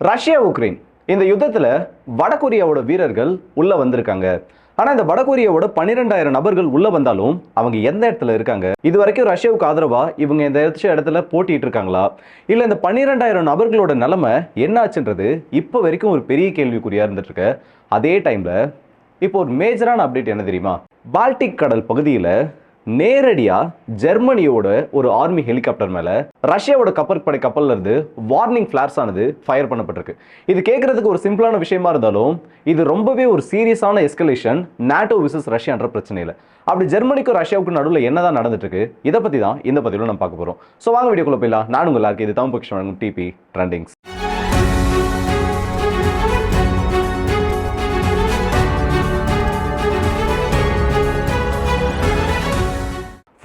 Russia Ukraine. இந்த யுத்தத்தில் வடகொரியாவோட வீரர்கள் உள்ளே வந்திருக்காங்க. ஆனால் இந்த வடகொரியாவோட பன்னிரெண்டாயிரம் நபர்கள் உள்ளே வந்தாலும் அவங்க எந்த இடத்துல இருக்காங்க? இது வரைக்கும் ரஷ்யாவுக்கு ஆதரவாக இவங்க இந்த இடத்துல போட்டிட்டு இருக்காங்களா? இல்லை இந்த பன்னிரெண்டாயிரம் நபர்களோட நிலமை என்னாச்சுன்றது இப்போ வரைக்கும் ஒரு பெரிய கேள்விக்குறியாக இருந்துட்டுருக்கு. அதே டைமில் இப்போ ஒரு மேஜரான அப்டேட் என்ன தெரியுமா? பால்டிக் கடல் பகுதியில் நேரடியாக ஜெர்மனியோட ஒரு ஆர்மி ஹெலிகாப்டர் மேல ரஷ்யாவோட கப்பற்படை கப்பல்ல இருந்து வார்னிங் ஃபிளார்ஸ் ஆனது ஃபயர் பண்ணப்பட்டிருக்கு. இது கேட்கறதுக்கு ஒரு சிம்பிளான விஷயமா இருந்தாலும் இது ரொம்பவே ஒரு சீரியஸான எஸ்கலேஷன் நாட்டோ விசஸ் ரஷ்யான்ற பிரச்சனையில். அப்படி ஜெர்மனிக்கும் ரஷ்யாவுக்கும் நடுவில் என்னதான் நடந்துட்டு இருக்கு இதை பற்றி தான் இந்த பதிவில் நம்ம பார்க்க போறோம். ஸோ வாங்க வீடியோக்குள்ளே போயிடலாம். நான் உங்களுக்கு இது தமிழ் பக்ஷம் வழங்கும் டிபி ட்ரெண்டிங்ஸ்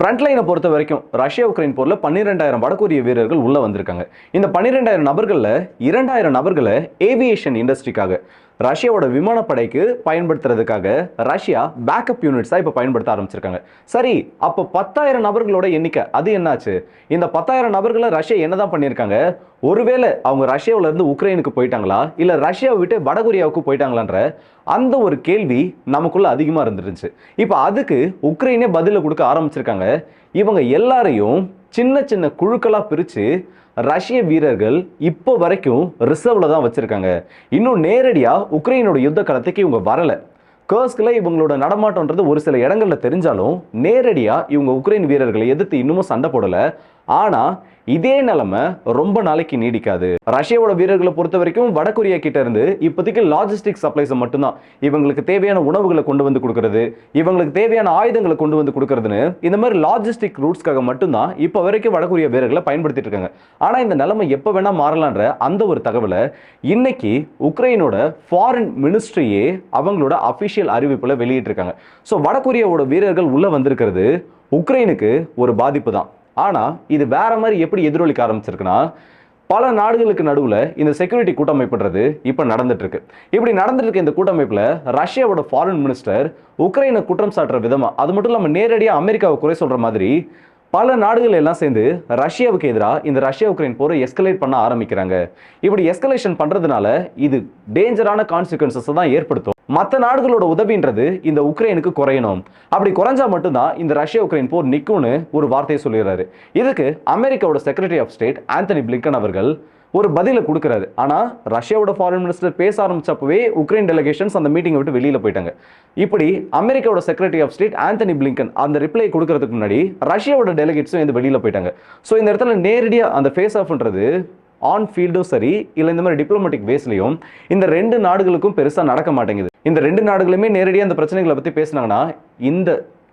ஃப்ரண்ட்லைனை பொறுத்த வரைக்கும் ரஷ்யா உக்ரைன் போரில் பன்னிரெண்டாயிரம் வடகொரிய வீரர்கள் உள்ள வந்திருக்காங்க. இந்த பன்னிரெண்டாயிரம் நபர்களில் இரண்டாயிரம் நபர்களை ஏவியேஷன் இண்டஸ்ட்ரிக்காக ரஷ்யாவோட விமானப்படைக்கு பயன்படுத்துறதுக்காக ரஷ்யா பேக்கப் யூனிட்ஸாக இப்போ பயன்படுத்த ஆரம்பிச்சிருக்காங்க. சரி அப்போ பத்தாயிரம் நபர்களோட எண்ணிக்கை அது என்னாச்சு? இந்த பத்தாயிரம் நபர்களை ரஷ்யா என்னதான் பண்ணியிருக்காங்க? ஒருவேளை அவங்க ரஷ்யாவிலேருந்து உக்ரைனுக்கு போயிட்டாங்களா? இல்ல ரஷ்யாவை விட்டு வடகொரியாவுக்கு போயிட்டாங்களான்ற அந்த ஒரு கேள்வி நமக்குள்ள அதிகமா இருந்துருந்துச்சு. இப்போ அதுக்கு உக்ரைனே பதில கொடுக்க ஆரம்பிச்சிருக்காங்க. இவங்க எல்லாரையும் சின்ன சின்ன குழுக்களாக பிரித்து ரஷ்ய வீரர்கள் இப்போ வரைக்கும் ரிசர்வில் தான் வச்சுருக்காங்க. இன்னும் நேரடியாக உக்ரைனோட யுத்த களத்துக்கு இவங்க வரலை. கர்ஸ்கில் இவங்களோட நடமாட்டம்ன்றது ஒரு சில இடங்களில் தெரிஞ்சாலும் நேரடியாக இவங்க உக்ரைன் வீரர்களை எதிர்த்து இன்னமும் சண்டை போடலை. ஆனால் இதே நிலைமை ரொம்ப நாளைக்கு நீடிக்காது. ரஷ்யாவோட வீரர்களை பொறுத்த வரைக்கும் வடகொரியா கிட்ட இருந்து இப்போதைக்கு லாஜிஸ்டிக் சப்ளைஸை மட்டும்தான் இவங்களுக்கு தேவையான உணவுகளை கொண்டு வந்து கொடுக்கறது இவங்களுக்கு தேவையான ஆயுதங்களை கொண்டு வந்து கொடுக்கறதுன்னு இந்த மாதிரி லாஜிஸ்டிக் ரூட்ஸ்க்காக மட்டும்தான் இப்போ வரைக்கும் வடகொரியா வீரர்களை பயன்படுத்திட்டு இருக்காங்க. ஆனா இந்த நிலைமை எப்போ வேணா மாறலான்ற அந்த ஒரு தகவலை இன்னைக்கு உக்ரைனோட ஃபாரின் மினிஸ்ட்ரியே அவங்களோட அபிஷியல் அறிவிப்புல வெளியிட்டிருக்காங்க. ஸோ வடகொரியாவோட வீரர்கள் உள்ள வந்திருக்கிறது உக்ரைனுக்கு ஒரு பாதிப்பு தான் ஆனா இது வேற மாதிரி எப்படி எதிரொலிக்க ஆரம்பிச்சிருக்குன்னா பல நாடுகளுக்கு நடுவில் இந்த செக்யூரிட்டி கூட்டமைப்புன்றது இப்போ நடந்துட்டு இருக்கு இப்படி நடந்துட்டு இருக்க இந்த கூட்டமைப்பில் ரஷ்யாவோட ஃபாரின் மினிஸ்டர் உக்ரைனை குற்றம் சாட்டுற விதமா அது மட்டும் இல்லாமல் நேரடியாக அமெரிக்காவை குறை சொல்ற மாதிரி பல நாடுகள் எல்லாம் சேர்ந்து ரஷ்யாவுக்கு எதிராக இந்த ரஷ்யா உக்ரைன் போரை எஸ்கலேட் பண்ண ஆரம்பிக்கிறாங்க. இப்படி எஸ்கலேஷன் பண்றதுனால இது டேஞ்சரான கான்சிக்வன்சஸ் தான் ஏற்படுத்தும். மற்ற நாடுகளோட உதவின்றது இந்த உக்ரைனுக்கு குறையணும். அப்படி குறைஞ்சா மட்டும்தான் இந்த ரஷ்யா உக்ரைன் போர் நிற்கும்னு ஒரு வார்த்தையை சொல்லிடுறாரு. இதுக்கு அமெரிக்காவோட secretary of state Antony Blinken அவர்கள் ஒரு பதிலை கொடுக்குறாரு. ஆனால் ரஷ்யாவோட ஃபாரின் மினிஸ்டர் பேச ஆரம்பிச்சப்பவே உக்ரைன் டெலிகேஷன்ஸ் அந்த மீட்டிங்கை விட்டு வெளியில் போயிட்டாங்க. இப்படி அமெரிக்காவோட secretary of state Antony Blinken அந்த ரிப்ளை கொடுக்கறதுக்கு முன்னாடி ரஷ்யாவோட டெலிகேட்ஸும் இந்த வெளியில் போயிட்டாங்க. ஸோ இந்த இடத்துல நேரடியாக அந்த ஃபேஸ் ஆஃப்ன்றது ஆன் ஃபீல்டும் சரி இல்லை இந்த மாதிரி டிப்ளமேட்டிக் வேஸ்லையும் இந்த ரெண்டு நாடுகளுக்கும் பெருசாக நடக்க மாட்டேங்குது. இந்த ரெண்டு நாடுகளுமே நேரடியாக இந்த பிரச்சனைகளை பற்றி பேசினாங்கன்னா இந்த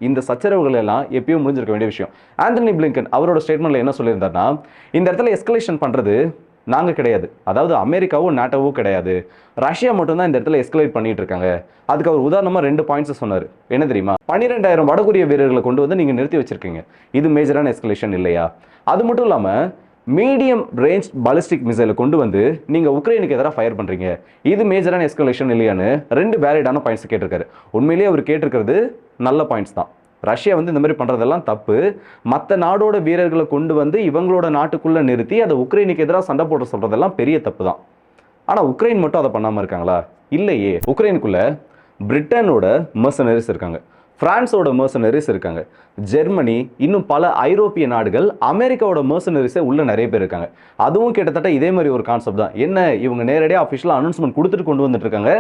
இந்த சச்சரவுகள் எல்லாம் எப்பயும் முடிஞ்சிருக்க வேண்டிய விஷயம். ஆந்தனி பிளிங்கன் அவரோட ஸ்டேட்மெண்ட்ல என்ன சொல்லியிருந்தாருன்னா இந்த இடத்துல எஸ்கலேஷன் பண்ணுறது நாங்கள் கிடையாது. அதாவது அமெரிக்காவும் நாட்டோவும் கிடையாது. ரஷ்யா மட்டும்தான் இந்த இடத்துல எஸ்கலேட் பண்ணிட்டு இருக்காங்க. அதுக்கு அவர் உதாரணமாக ரெண்டு பாயிண்ட்ஸ் சொன்னார். என்ன தெரியுமா? பன்னிரெண்டாயிரம் வடகொரிய வீரர்களை கொண்டு வந்து நீங்கள் நிறுத்தி வச்சிருக்கீங்க. இது மேஜரான எஸ்கலேஷன் இல்லையா? அது மட்டும் இல்லாமல் மீடியம் ரேஞ்ச் பாலிஸ்டிக் மிசைலை கொண்டு வந்து நீங்கள் உக்ரைனுக்கு எதிராக ஃபயர் பண்ணுறீங்க இது மேஜரான எஸ்கலேஷன் இல்லையான்னு ரெண்டு வேலிடான பாயிண்ட்ஸ் கேட்டிருக்காரு. உண்மையிலேயே அவர் கேட்டிருக்கிறது நல்ல பாயிண்ட்ஸ் தான். ரஷ்யா வந்து இந்த மாதிரி பண்ணுறதெல்லாம் தப்பு. மற்ற நாடோட வீரர்களை கொண்டு வந்து இவங்களோட நாட்டுக்குள்ளே நிறுத்தி அதை உக்ரைனுக்கு எதிராக சண்டை போட சொல்கிறதெல்லாம் பெரிய தப்பு தான். ஆனால் உக்ரைன் மட்டும் அதை பண்ணாமல் இருக்காங்களா? இல்லையே. உக்ரைனுக்குள்ளே பிரிட்டனோட மர்சனரிஸ் இருக்காங்க. பிரான்ஸோட மர்சனரிஸ் இருக்காங்க. ஜெர்மனி இன்னும் பல ஐரோப்பிய நாடுகள் அமெரிக்காவோட மர்சனரிஸே உள்ள நிறைய பேர் இருக்காங்க. அதுவும் கிட்டத்தட்ட இதே மாதிரி ஒரு கான்செப்ட் தான். என்ன இவங்க நேரடியாக அஃபிஷியலாக அனௌன்ஸ்மெண்ட் கொடுத்துட்டு கொண்டு வந்துட்டு இருக்காங்க?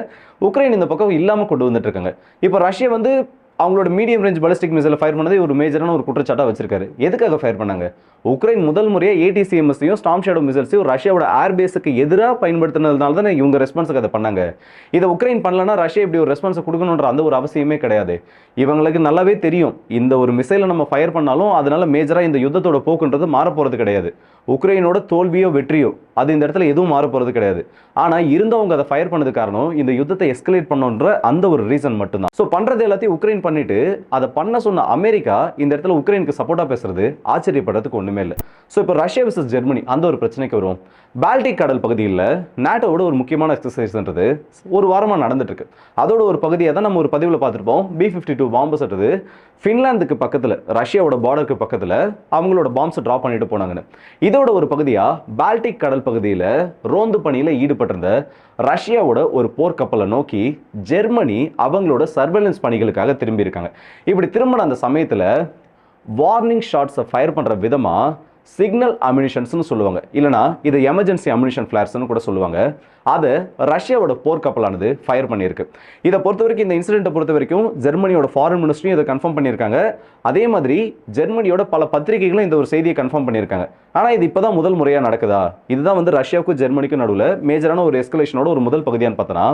உக்ரைன் இந்த பக்கம் இல்லாமல் கொண்டு வந்துட்டு இருக்காங்க. இப்போ ரஷ்யா வந்து அவங்களோட மீடியம் ரேஞ்ச் பாலிஸ்டிக் மிசைலை ஃபயர் பண்ணதே ஒரு மேஜரான ஒரு குற்றச்சாட்டாக வச்சிருக்காரு. எதுக்காக ஃபயர் பண்ணாங்க? உக்ரைன் முதல் முறையாக ஏடிசிஎம்எஸையும் ஸ்டாம் ஷேடோ மிசைல்ஸையும் ரஷ்யாவோட ஏர்பேஸுக்கு எதிராக பயன்படுத்தினதுனால தானே இவங்க ரெஸ்பான்ஸுக்கு அதை பண்ணாங்க. இதை உக்ரைன் பண்ணலன்னா ரஷ்யா இப்படி ஒரு ரெஸ்பான்ஸை கொடுக்கணுன்ற அந்த ஒரு அவசியமே கிடையாது. இவங்களுக்கு நல்லாவே தெரியும். இந்த ஒரு மிசைலை நம்ம ஃபயர் பண்ணாலும் அதனால மேஜராக இந்த யுத்தத்தோட போக்குன்றது மாறப்போகிறது கிடையாது. உக்ரைனோட தோல்வியோ வெற்றியோ அது இந்த இடத்துல எதுவும் மாறப்போகிறது கிடையாது. ஆனால் இருந்தவங்க அதை ஃபயர் பண்ணது காரணம் இந்த யுத்தத்தை எஸ்கலேட் பண்ணுன்ற அந்த ஒரு ரீசன் மட்டும்தான். ஸோ பண்ணுறது எல்லாத்தையும் உக்ரைன் பண்ணிட்டு அதை பண்ண சொன்ன அமெரிக்கா இந்த இடத்துல உக்ரைனுக்கு சப்போர்ட்டாக பேசுறது ஆச்சரியப்படுறதுக்கு ஒன்றுமே இல்லை. ஸோ இப்போ ரஷ்யா விசஸ் ஜெர்மனி அந்த ஒரு பிரச்சனைக்கு வரும் பால்டிக் கடல் பகுதியில் நாட்டோட ஒரு முக்கியமான எக்ஸசைஸ்ன்றது ஒரு வாரமாக நடந்துட்டு இருக்கு. அதோட ஒரு பகுதியை தான் நம்ம ஒரு பதிவில் பார்த்துருப்போம். பி ஃபிஃப்டி டூ பாம்பஸ்ன்றது ஃபின்லாந்துக்கு பக்கத்தில் ரஷ்யாவோட பார்டருக்கு பக்கத்தில் அவங்களோட பாம்ஸை ட்ராப் பண்ணிட்டு போனாங்கன்னு. இதோட ஒரு பகுதியாக பால்டிக் கடல் பகுதியில் ரோந்து பணியில் ஈடுபட்டிருந்த ரஷ்யாவோட ஒரு போர்க்கப்பலை நோக்கி ஜெர்மனி அவங்களோட சர்வேலன்ஸ் பணிகளுக்காக திரும்பி இருக்காங்க இப்படி திரும்பின அந்த சமயத்தில் வார்னிங் ஷாட்ஸை ஃபயர் பண்ணுற விதமாக சிக்னல் அம்யூனிஷன்ஸ்னு சொல்லுவாங்க. இல்லைனா இது எமர்ஜென்சி அம்யூனிஷன் ஃப்ளார்ஸ்னு கூட சொல்லுவாங்க. அதை ரஷ்யாவோட போர்க்கப்பலானது ஃபயர் பண்ணியிருக்கு. இதை பொறுத்த வரைக்கும் இந்த இன்சிடென்ட்டை பொறுத்த வரைக்கும் ஜெர்மனியோட ஃபாரின் மினிஸ்ட்ரியும் இதை கன்ஃபார்ம் பண்ணியிருக்காங்க. அதே மாதிரி ஜெர்மனியோட பல பத்திரிகைகளும் இந்த ஒரு செய்தியை கன்ஃபார்ம் பண்ணியிருக்காங்க. ஆனால் இது இப்போ தான் முதல் முறையாக நடக்குதா? இதுதான் வந்து ரஷ்யாவுக்கும் ஜெர்மனிக்கும் நடுவில் மேஜரான ஒரு எஸ்கலேஷனோட ஒரு முதல் பகுதியான்னு பார்த்தோன்னா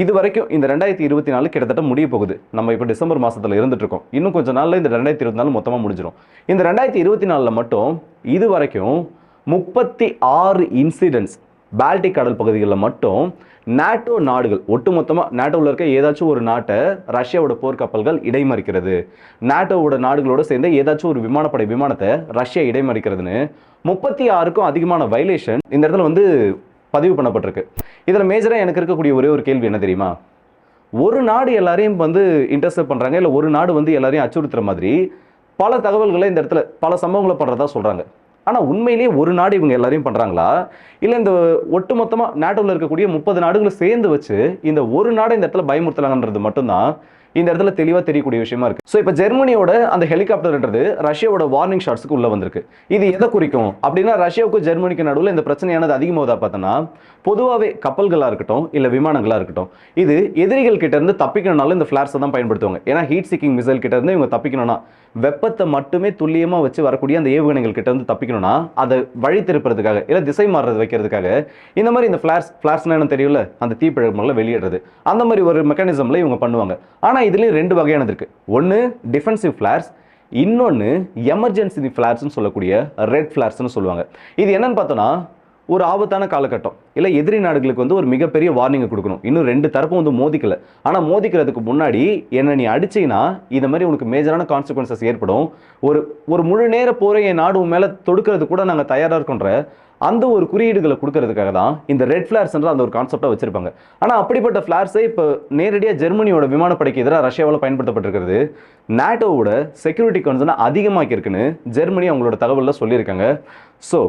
இது வரைக்கும் இந்த ரெண்டாயிரத்தி இருபத்தி நாலு கிட்டத்தட்ட முடிய போகுது. நம்ம இப்போ டிசம்பர் மாதத்தில் இருந்துட்டு இருக்கோம் இன்னும் கொஞ்ச நாளில் இந்த ரெண்டாயிரத்தி இருபத்தி நாலு மொத்தமாக முடிஞ்சிடும் இந்த ரெண்டாயிரத்தி இருபத்தி நாலில் மட்டும் இது வரைக்கும் முப்பத்தி ஆறு இன்சிடென்ட்ஸ் பால்டிக் கடல் பகுதிகளில் மட்டும் நாட்டோ நாடுகள் ஒட்டுமொத்தமாக நாட்டோவில் இருக்க ஏதாச்சும் ஒரு நாட்டை ரஷ்யாவோட போர்க்கப்பல்கள் இடைமறிக்கிறது. நாட்டோவோட நாடுகளோடு சேர்ந்து ஏதாச்சும் ஒரு விமானப்படை விமானத்தை ரஷ்யா இடைமறிக்கிறதுன்னு முப்பத்தி ஆறுக்கும் அதிகமான வைலேஷன் இந்த இடத்துல வந்து பதிவு பண்ணப்பட்டிருக்கு. இதில் மேஜராக எனக்கு இருக்கக்கூடிய ஒரே ஒரு கேள்வி என்ன தெரியுமா? ஒரு நாடு எல்லாரையும் வந்து இன்டர்செப்ட் பண்ணுறாங்க இல்லை ஒரு நாடு வந்து எல்லாரையும் அச்சுறுத்துற மாதிரி பல தகவல்களை இந்த இடத்துல பல சம்பவங்களை பண்ணுறதா சொல்கிறாங்க ஆனால் உண்மையிலேயே ஒரு நாடு இவங்க எல்லாரையும் பண்ணுறாங்களா இல்லை இந்த ஒட்டுமொத்தமாக நாட்டோவில் இருக்கக்கூடிய முப்பது நாடுகளை சேர்ந்து வச்சு இந்த ஒரு நாடை இந்த இடத்துல பயமுறுத்தலாங்கன்றது மட்டும்தான். இந்த இடத்துல தெளிவாக தெரியக்கூடிய விஷயமா இருக்கு. ஸோ இப்போ ஜெர்மனியோட அந்த ஹெலிகாப்டர்ன்றது ரஷ்யாவோட வார்னிங் ஷாட்ஸ்க்கு உள்ள வந்திருக்கு. இது எதை குறிக்கும்? அப்படின்னா ரஷ்யாவுக்கும் ஜெர்மனிக்கு நடுவில் இந்த பிரச்சனையானது அதிகமாவதா பார்த்தோன்னா பொதுவாகவே கப்பல்களாக இருக்கட்டும் இல்லை விமானங்களாக இருக்கட்டும் இது எதிரிகள் கிட்ட இருந்து தப்பிக்கணும்னாலும் இந்த ஃபிளார்ஸை தான் பயன்படுத்துவாங்க. ஏன்னா ஹீட் சீக்கிங் மிசைல் கிட்ட இருந்து இவங்க தப்பிக்கணும்னா வெப்பத்தை மட்டுமே துல்லியமாக வச்சு வரக்கூடிய அந்த ஏவுகணைகள் கிட்ட வந்து தப்பிக்கணும்னா அதை வழி திருப்புறதுக்காக இல்லை திசை மாறுறது வைக்கிறதுக்காக இந்த மாதிரி இந்த ஃபிளார்ஸ் ஃபிளார்ஸ்னா என்ன தெரியல அந்த தீப்பிழம்புகளை வெளியிடுறது. அந்த மாதிரி ஒரு மெக்கானிசம்ல இவங்க பண்ணுவாங்க. ஆனால் இதுலேயும் ரெண்டு வகையானது இருக்கு. ஒன்று டிஃபென்சிவ் ஃபிளார்ஸ் இன்னொன்று எமர்ஜென்சி ஃபிளார்ஸ்னு சொல்லக்கூடிய ரெட் ஃபிளார்ஸ்னு சொல்லுவாங்க. இது என்னன்னு பார்த்தோன்னா ஒரு ஆபத்தான காலகட்டம். இல்லை எதிரி நாடுகளுக்கு வந்து ஒரு மிகப்பெரிய வார்னிங்கை கொடுக்கணும். இன்னும் ரெண்டு தரப்பும் வந்து மோதிக்கல. ஆனால் மோதிக்கிறதுக்கு முன்னாடி என்னை நீ அடிச்சீங்கன்னா இந்த மாதிரி உனக்கு மேஜரான கான்சிக்வன்சஸ் ஏற்படும். ஒரு ஒரு முழு நேர போரை என் நாடு உன் மேலே தொடுக்கிறது கூட நாங்கள் தயாராக இருக்கோன்ற அந்த ஒரு குறியீடுகளை கொடுக்கறதுக்காக தான் இந்த ரெட் ஃபிளார்ஸ்ன்ற அந்த ஒரு கான்செப்டாக வச்சிருப்பாங்க. ஆனால் அப்படிப்பட்ட ஃபிளார்ஸை இப்போ நேரடியாக ஜெர்மனியோட விமானப்படைக்கு எதிராக ரஷ்யாவில் பயன்படுத்தப்பட்டிருக்கிறது. நாட்டோவோட செக்யூரிட்டி கன்சர்னை அதிகமாக்கியிருக்குன்னு ஜெர்மனி அவங்களோட தகவலில் சொல்லியிருக்காங்க. ஸோ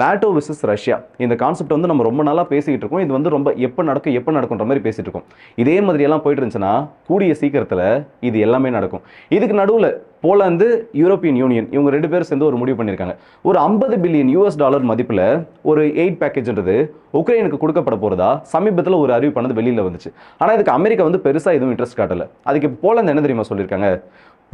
நாட்டோ விசஸ் ரஷ்யா இந்த கான்செப்ட் வந்து நம்ம ரொம்ப நாளாக பேசிக்கிட்டு இருக்கோம். இது வந்து ரொம்ப எப்போ நடக்கும் எப்போ நடக்குன்ற மாதிரி பேசிகிட்டு இருக்கோம். இதே மாதிரியெல்லாம் போயிட்டு இருந்துச்சுன்னா கூடிய சீக்கிரத்தில் இது எல்லாமே நடக்கும். இதுக்கு நடுவில் போலாந்து யூரோப்பியன் யூனியன் இவங்க ரெண்டு பேரும் சேர்ந்து ஒரு முடிவு பண்ணியிருக்காங்க. ஒரு ஐம்பது பில்லியன் யூஎஸ் டாலர் மதிப்பில் ஒரு எயிட் பேக்கேஜ்ன்றது உக்ரைனுக்கு கொடுக்கப்பட போகிறதா சமீபத்தில் ஒரு அறிவு பண்ணது வெளியில் வந்துச்சு. ஆனால் இதுக்கு அமெரிக்கா வந்து பெருசாக எதுவும் இன்ட்ரெஸ்ட் காட்டலை. அதுக்கு போலந்து போலாந்து என்ன தெரியுமா சொல்லியிருக்காங்க?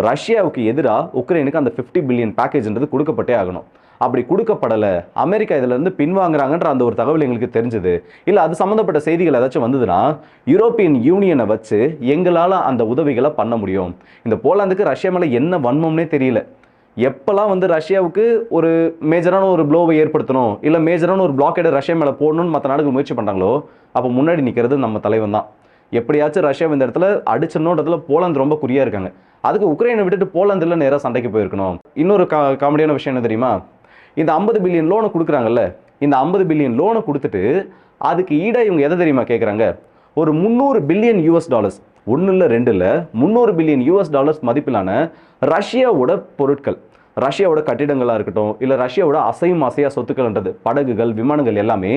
ரஷ்யாவுக்கு எதிராக உக்ரைனுக்கு அந்த ஃபிஃப்டி பில்லியன் பேக்கேஜ்ன்றது கொடுக்கப்பட்டே ஆகணும். அப்படி கொடுக்கப்படலை. அமெரிக்கா இதிலிருந்து பின்வாங்குறாங்கன்ற அந்த ஒரு தகவல் எங்களுக்கு தெரிஞ்சது. இல்லை அது சம்மந்தப்பட்ட செய்திகள் ஏதாச்சும் வந்ததுன்னா யூரோப்பியன் யூனியனை வச்சு எங்களால் அந்த உதவிகளை பண்ண முடியும். இந்த போலாந்துக்கு ரஷ்யா மேலே என்ன வன்மம்னே தெரியல. எப்போல்லாம் வந்து ரஷ்யாவுக்கு ஒரு மேஜரான ஒரு ப்ளோவை ஏற்படுத்தணும் இல்லை மேஜரான ஒரு பிளாக்கெடை ரஷ்யா மேலே போடணும்னு மற்ற நாடுகள் முயற்சி பண்ணுறாங்களோ அப்போ முன்னாடி நிற்கிறது நம்ம தலைவன் தான். எப்படியாச்சும் ரஷ்யா இந்த இடத்துல அடிச்சணுன்றதுல போலாந்து ரொம்ப குறியாக இருக்காங்க. அதுக்கு உக்ரைனை விட்டுட்டு போலாந்துல நேராக சண்டைக்கு போயிருக்கணும். இன்னொரு கா காமெடியான விஷயம் என்ன தெரியுமா? இந்த ஐம்பது பில்லியன் லோனை கொடுக்குறாங்கல்ல இந்த ஐம்பது பில்லியன் லோனை கொடுத்துட்டு அதுக்கு ஈடாக இவங்க எதை தெரியுமா கேட்குறாங்க ஒரு முந்நூறு பில்லியன் யூஎஸ் டாலர்ஸ் ஒன்று இல்லை ரெண்டு இல்லை முந்நூறு பில்லியன் யூஎஸ் டாலர்ஸ் மதிப்பிலான ரஷ்யாவோட பொருட்கள் ரஷ்யாவோட கட்டிடங்களாக இருக்கட்டும் இல்லை ரஷ்யாவோட அசையும் அசையா சொத்துக்கள்ன்றது படகுகள் விமானங்கள் எல்லாமே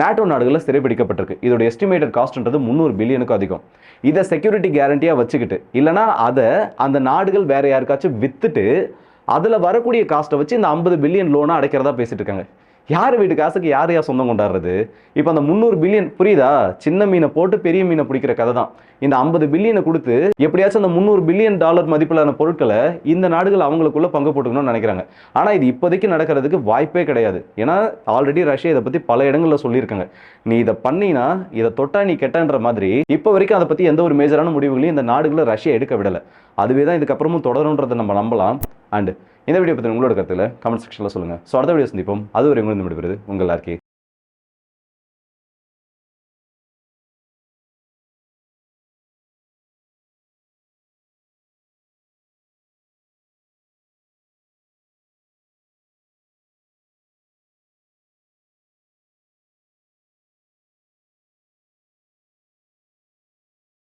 நாட்டோ நாடுகளில் சிறைபிடிக்கப்பட்டிருக்கு. இதோட எஸ்டிமேட்டட் காஸ்ட்ன்றது முந்நூறு பில்லியனுக்கும் அதிகம். இதை செக்யூரிட்டி கேரண்டியாக வச்சுக்கிட்டு இல்லைனா அதை அந்த நாடுகள் வேறு யாருக்காச்சும் விற்றுட்டு அதில் வரக்கூடிய காஸ்ட்டை வச்சு இந்த ஐம்பது பில்லியன் லோனை அடைக்கிறதா பேசிட்டு இருக்காங்க. யார் வீட்டு காசுக்கு யார் யார் சொந்தம் கொண்டாடுறது? இப்போ அந்த முந்நூறு பில்லியன் புரியுதா? சின்ன மீனை போட்டு பெரிய மீனை பிடிக்கிற கதை தான். இந்த ஐம்பது பில்லியனை கொடுத்து எப்படியாச்சும் அந்த முந்நூறு பில்லியன் டாலர் மதிப்பிலான பொருட்களை இந்த நாடுகள் அவங்களுக்குள்ள பங்கு போட்டுக்கணும்னு நினைக்கிறாங்க. ஆனால் இது இப்போதைக்கு நடக்கிறதுக்கு வாய்ப்பே கிடையாது. ஏன்னா ஆல்ரெடி ரஷ்யா இதை பற்றி பல இடங்களில் சொல்லியிருக்காங்க. நீ இதை பண்ணினா இதை தொட்டா நீ கெட்டன்ற மாதிரி இப்போ வரைக்கும் அதை பற்றி எந்த ஒரு மேஜரான முடிவுகளையும் இந்த நாடுகளை ரஷ்யா எடுக்க விடலை. அதுவே தான் இதுக்கப்புறமும் தொடரும்ன்றதை நம்ம நம்பலாம். அண்ட் இந்த வீடியோ பற்றி உங்களோட கருத்துல கமெண்ட் செக்ஷனில் சொல்லுங்கள் ஸோ அடுத்த வீடியோ சந்திப்போம். அது ஒரு உங்களுக்கு விடுபடுது உங்கள் ஆர்கே